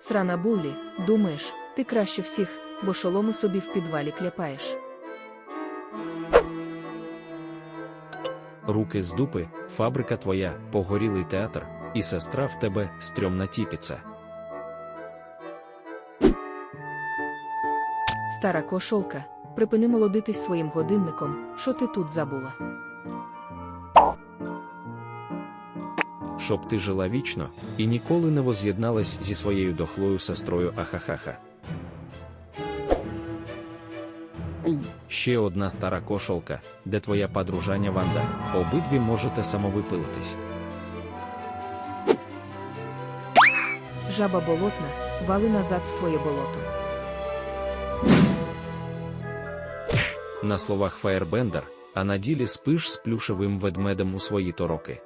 Срана буллі, думаєш, ти краще всіх, бо шоломи собі в підвалі кляпаєш. Руки з дупи, фабрика твоя, погорілий театр, і сестра в тебе стрьомна тіпіця. Стара кошолка, припини молодитись своїм годинником, що ти тут забула. Щоб ти жила вічно і ніколи не воз'єдналась зі своєю дохлою сестрою Ахахаха. Ще одна стара кошолка, де твоя подружаня Ванда, обидві можете самовипилитись. Жаба болотна, вали назад в своє болото. На словах Фаєрбендер, а на ділі спиш з плюшевим ведмедем у свої тороки.